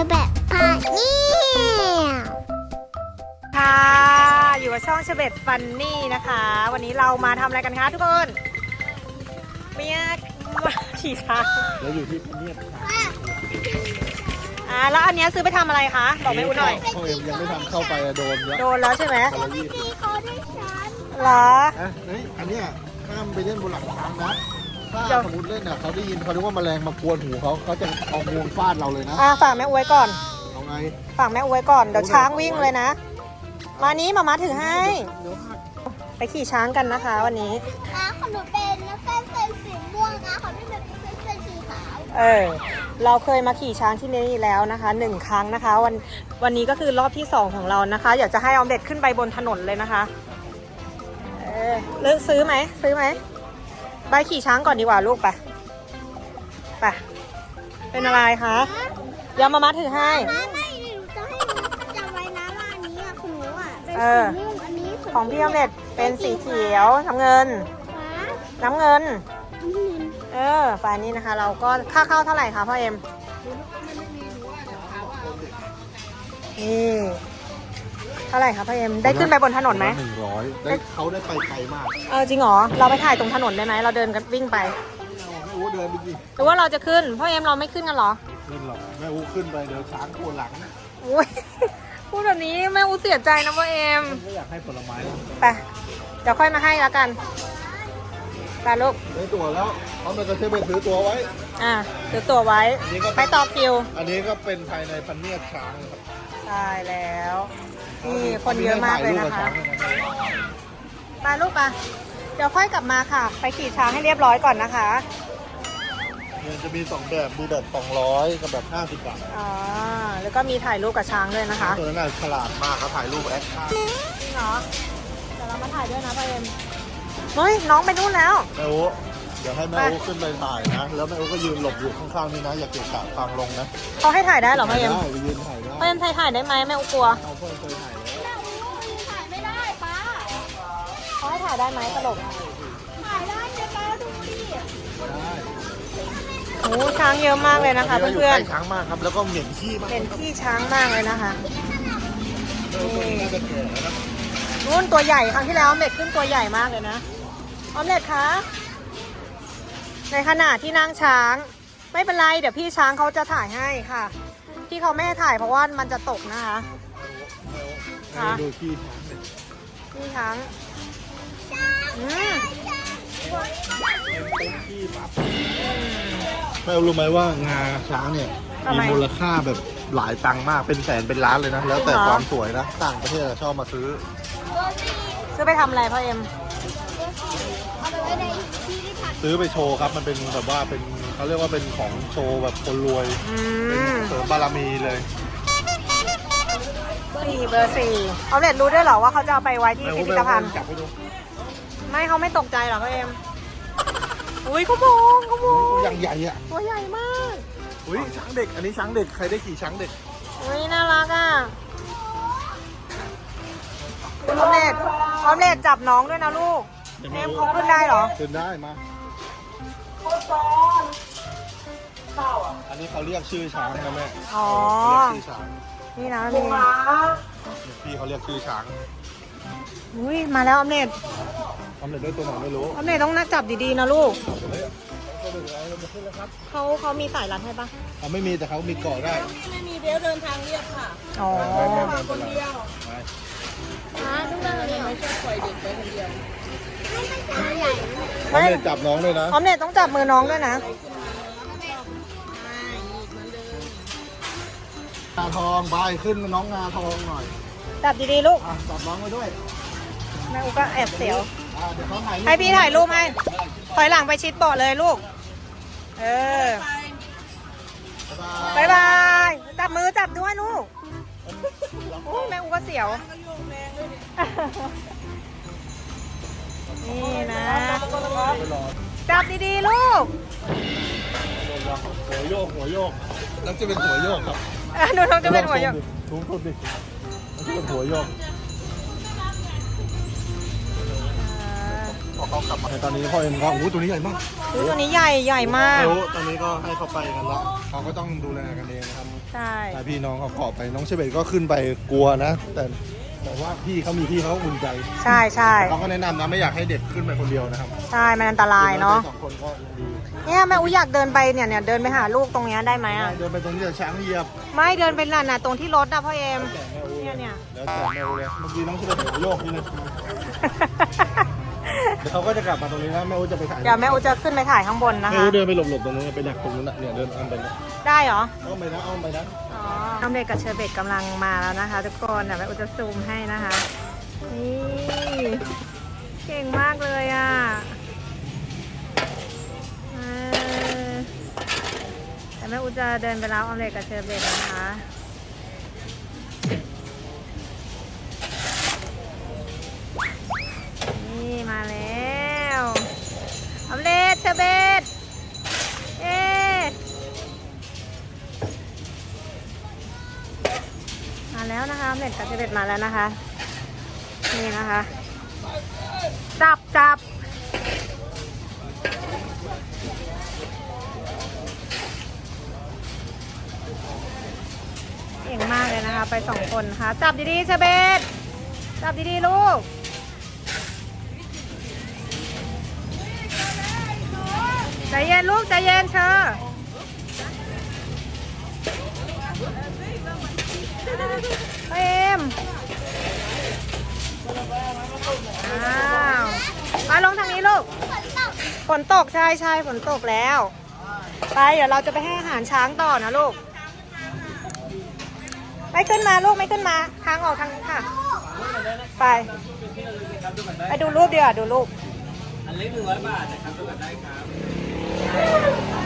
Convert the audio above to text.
อแบบพาเนี่ย ค่ะอยู่กับช่องเชเบตฟันนี่นะคะ วันนี้เรามาทำอะไรกันคะทุกคนเมียมาขี่ช้างแล้วอยู่ที่เนียบค่ะอ่าแล้วอันเนี้ยซื้อไปทำอะไรคะบอกแม่อุ้หน่อยพ่อเอ็มยังไม่ทำเข้าไปอะโดนเยอะโดนแล้วใช่ไหมคนละยี่สิบพี่เขาได้ฉันเหรอ อะเฮ้ยอันเนี้ยห้ามไปเล่นบนหลังช้างนะ ถ้าเดี๋ยวสมมติเล่นอะเขาได้ยินเขาคิดว่าแมลงมากวนหูเขาเขาจะเอางวงฟาดเราเลยนะอ่าฝากแม่อุ้ยก่อน เอาไงฝากแม่อุ้ยก่อน เดี๋ยวช้างวิ่งเลยนะ มานี้มามาถือให้ เดี๋ยวหักไปขี่ช้างกันนะคะ วันนี้ อะของหนูเป็นเส้นเส้นสีม่วงนะของพี่เป็นเส้นเส้นสีขาวเออ เราเคยมาขี่ช้างที่นี่แล้วนะคะหนึ่งครั้งนะคะ วันวันนี้ก็คือรอบที่สองของเรานะคะ อยากจะให้ออมเด็ดขึ้นไปบนถนนเลยนะคะ เออเลือกซื้อไหมซื้อไหม ไปขี่ช้างก่อนดีกว่าลูกไปไปเป็นอะไรคะเดี๋ยวมามาถือให้ ไม่ไม่หนูจะให้หนูจำไว้นะว่าอันนี้อะของหนูอะเป็นเอสีอ ม่วงอันนี้ของพี่ออมเด็ดเป็นสีเขียวน้ำเงิน ฟ้าน้ำเงินน้ำเงินเออฝ่ายนี้นะคะ เราก็ค่าเข้าเท่าไหร่คะพ่อเอ็มนี่ เท่าไหร่คะพ่อเอ็มได้ขึ้นไปบนถนนไหมหนึ่งร้อยได้เขาได้ไปไกลมากเออจริงเหรอเราไปถ่ายตรงถนนได้ไหมเราเดินกันวิ่งไปแม่อูเดินไปดิหรือว่าเราจะขึ้นพ่อเอ็มเราไม่ขึ้นกันเหรอขึ้นหรอกแม่อูขึ้นไปเดี๋ยวช้างกลัวหลังอุ้ยพูดแบบนี้แม่อูเสียใจนะพ่อเอ็มก็อยากให้ผลไม้นะไปเดี๋ยวค่อยมาให้แล้วกันไปลูกได้ตัวแล้วเขาเป็นกระเทียมไปซื้อตัวไว้ อะซื้อตัวไว้อันนี้ก็ไปต่อคิว อันนี้ก็เป็นภายในพันเนียบช้างครับใช่แล้วนี่ คนเยอะมากเลยนะคะไปลูกไปเดี๋ยวค่อยกลับมาค่ะ ไปขี่ช้างให้เรียบร้อยก่อนนะคะมันจะมีสองแบบมีแบบสองร้อยกับแบบห้าสิบบาทอ๋อแล้วก็มีถ่ายรูปกับช้างด้วยนะคะตัวนั้นน่ะฉลาดมากเขาถ่ายรูปแอคชั่นจริงเหรอเดี๋ยวเรามาถ่ายด้วยนะพ่อเอ็มเฮ้ยน้องไปนู่นแล้ว แม่โอ้เดี๋ยวให้แม่โอ้ขึ้นไปถ่ายนะ แล้วแม่โอ้ก็ยืนหลบอยู่ข้างๆนี่นะ อย่าเกะกะทางลงนะเขาให้ถ่ายได้เหรอพ่อเอ็มได้ไปยืนถ่ายได้พ่อเอ็มถ่ายถ่ายได้ไหมแม่อุกลัว เอาเพื่อนเคยถ่ายาให้ถ่ายได้ไหมตลกถ่ายได้จะป้าดูดิได้โอ้ช้างเยอะมากเลยนะคะดี๋ยวเพื่อนยู่ใกล้ช้างมากครับ แล้วก็เหม็นขี้มากๆเป็นที่ช้างมากเลยนะคะเออตัวนี้น่าจะแก่แล้วนะนู่นตัวใหญ่ครั้งที่แล้วออมเล็ตขึ้นตัวใหญ่มากเลยนะออมเล็ตคะในขณะที่นั่งช้าง ไม่เป็นไร เดี๋ยวพี่ช้างเขาจะถ่ายให้ค่ะ ที่เขาไม่ให้ถ่ายเพราะว่ามันจะตกนะคะค่ะดูขี้ช้างเลยพี่ช้างอืมเต็มขี้ปั๊บ แม่รู้ไหมว่างาช้างเนี่ยมีมูลค่าแบบหลายตังค์มากเป็นแสนเป็นล้านเลยนะ แล้วแต่ความสวยนะต่างประเทศอะชอบมาซื้อ ซื้อไปทำอะไรพ่อเอ็ม เอาไปไว้ในที่ที่ถ่ายซื้อไปโชว์ครับ มันเป็นแบบว่าเป็นเขาเรียกว่าเป็นของโชว์แบบคนรวยอืเป็นมเสริมบารมีเลย สี่เบอร์สี่ออมเล็ตรู้ด้วยเหรอว่าเขาจะเอาไปไว้ที่แม่พิรู้พิไหมธภัว่าณฑ์ จับไปดู ไม่เขาไม่ตกใจเหรอพ่อเอ็มอุ้ยเขามองเขามองอย่างใหญ่อะตัวใหญ่มากอุ้ยช้างเด็ก อันนี้ช้างเด็กใครได้ขี่ช้างเด็กอุ้ยน่ารักอะออมเล็ตออมเล็ตจับน้องด้วยนะลูกเนมเขาขึ้นได้เหรอขึ้นได้มาอันนี้เขาเรียกชื่อช้างนะแม่อ๋อเรียกชื่อช้างนี่นะมีพี่เขาเรียกชื่อช้าง อุ้ยมาแล้วออมเล็ตทำเร็จด้วยตัวไหนไม่รู้ออมเล็ตต้องนักจับดีๆนะลูกเฮ้ยเขาเดินอะไรมาขึ้นแล้วครับเขาเขามีสายรัดให้ปะเขาไม่มีแต่เขามีเกาะได้ไม่มีเดี๋ยวเดินทางเรียบค่ะอ๋อไม่ไม่ไม่เป็นไรไปฮะต้องนั่งเลยไม่ใช่ปล่อยเด็กไปคนเดียวเขาเลยจับน้องด้วยนะออมเล็ตต้องจับมือน้องด้วยนะงาทองบายขึ้นน้องงาทองหน่อย จับดีๆลูกอะจับน้องไว้ด้วยแม่อุก็แอบเสียว อะเดี๋ยวเขาถ่ายรูปให้พี่ถ่ายรูปให้ ถอยหลังไปชิดเบาะเลยลูก เออบ๊ายบายบายบาย จับมือจับด้วยลูกโอ้ยแม่อุก็เสียว นี่นะ ไปรอจับดีๆลูกหัวโยกหัวโยกแล้วจะเป็นหัวโยกครับ อะหนูน้องจะเป็นหัวโยก สูงสุดดิ แล้วจะเป็นหัวโยกพอเขากลับมาตอนนี้พ่อเอ็มก็โอ้โหตัวนี้ใหญ่มากอุ๊ยตัวนี้ใหญ่ใหญ่มาก รู้ตอนนี้ก็ให้เขาไปกันแล้วเขาก็ต้องดูแลกันเองนะครับใช่ แต่พี่น้องเขาขอไปน้องเชเบตก็ขึ้นไปกลัวนะ แต่แต่ว่าพี่เขามีพี่เขาอุ่นใจใช่ใช่เราก็แนะนำนะไม่อยากให้เด็กขึ้นไปคนเดียวนะครับใช่ มันอันตรายเนาะ สองคนก็ยังดีเนี่ยแม่อุยอยากเดินไปเนี่ยเนี่ยเดินไปหาลูกตรงเนี้ยได้ไหมอะ เดินไปตรงนี้จะช้างเหยียบไม่เดินไปน่ะน่ะตรงที่รถนะพ่อเอ็ม แต่แม่ เนี่ยเนี่ยแล้วแต่แม่อูเลยเมื่อกี้น้องเชเบตโยกนี่นะเดี๋ยวเขาก็จะกลับมาตรงนี้แล้วแม่อูจะไปถ่ายเดี๋ยวแม่อุ้ยจะขึ้นไปถ่ายข้างบนนะแม่คะ อูเดินไปหลบๆตรงนู้นไปดักตรงนู้นน่ะเนี่ยเดินอ้อมไปนะได้เหรอ อ้อมไปนะอ้อมไปนะอ๋อน้องเด็กกับเชอร์เบตกำลังมาแล้วนะคะ ทุกคนเดี๋ยวแม่อุ้ยจะซูมให้นะคะ นี่ เก่งมากเลยอะเออแต่แม่อุ้ยจะเดินไปรับออมเล็กกับเชอร์เบตนะคะ แล้วนะคะออมเล็ตกับเชอร์เบตมาแล้วนะคะ นี่นะคะ จับจับเก่งมากเลยนะคะ ไปสองคนนะคะจับดีๆเชเบตจับดีๆลูกใจเย็นลูกใจเย็นเชอร์ อ้าวมาลงทางนี้ลูก ฝนตกใช่ใช่ฝนตกแล้ว ไปเดี๋ยวเราจะไปให้อาหารช้างต่อนะลูก ไม่ขึ้นมาลูกไม่ขึ้นมา ทางออกทางนี้ค่ะ ไป ไปดูรูปดีกว่าดูรูป อันเล็กหนึ่งร้อยบาทนะครับสมัครได้ครับ